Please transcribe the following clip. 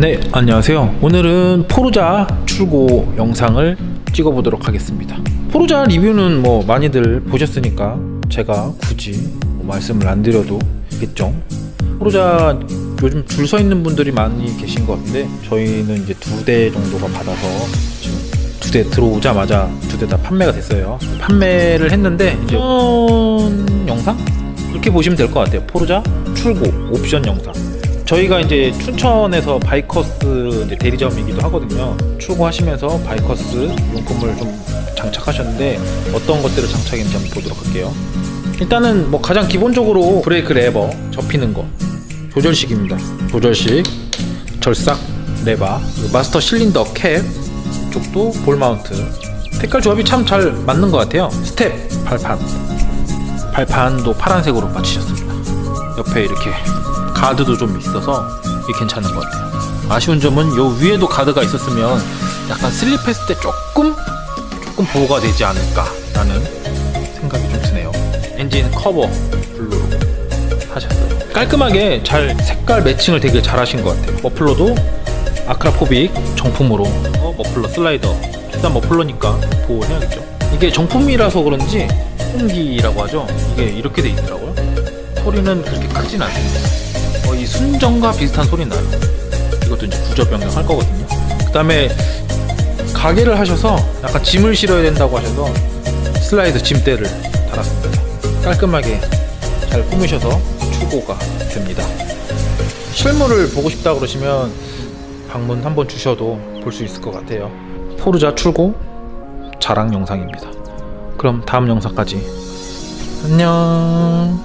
네, 안녕하세요. 오늘은 포르자 출고 영상을 찍어보도록 하겠습니다. 포르자 리뷰는 뭐 많이들 보셨으니까 제가 굳이 뭐 말씀을 안 드려도 겠죠. 포르자 요즘 줄 서 있는 분들이 많이 계신 것 같은데 저희는 이제 두 대 정도가 받아서 두 대 들어오자마자 두 대 다 판매가 됐어요. 판매를 했는데 이제 영상 그렇게 보시면 될 것 같아요. 포르자 출고 옵션 영상. 저희가 이제 춘천에서 바이커스 이제 대리점이기도 하거든요. 출고하시면서 바이커스 용품을 좀 장착하셨는데 어떤 것들을 장착했는지 한번 보도록 할게요. 일단은 뭐 가장 기본적으로 브레이크 레버 접히는 거 조절식입니다. 조절식 절삭 레바 마스터 실린더 캡 쪽도 볼 마운트 색깔 조합이 참 잘 맞는 것 같아요. 스텝 발판 발판도 파란색으로 맞추셨습니다. 옆에 이렇게 가드도 좀 있어서 괜찮은 것 같아요. 아쉬운 점은 요 위에도 가드가 있었으면 약간 슬립했을 때 조금 조금 보호가 되지 않을까라는 생각이 좀 드네요. 엔진 커버 블루로 하셨어요. 깔끔하게 잘 색깔 매칭을 되게 잘 하신 것 같아요. 머플러도 아크라포빅 정품으로 어, 머플러 슬라이더 일단 머플러니까 보호를 해야겠죠. 이게 정품이라서 그런지 홍기라고 하죠. 이게 이렇게 돼 있더라고요. 소리는 그렇게 크진 않습니다. 거의 순정과 비슷한 소리 나요. 이것도 이제 구조 변경할 거거든요. 그 다음에 가게를 하셔서 약간 짐을 실어야 된다고 하셔서 슬라이드 짐대를 달았습니다. 깔끔하게 잘 꾸미셔서 출고가 됩니다. 실물을 보고 싶다 그러시면 방문 한번 주셔도 볼 수 있을 것 같아요. 포르자 출고 자랑 영상입니다. 그럼 다음 영상까지 안녕.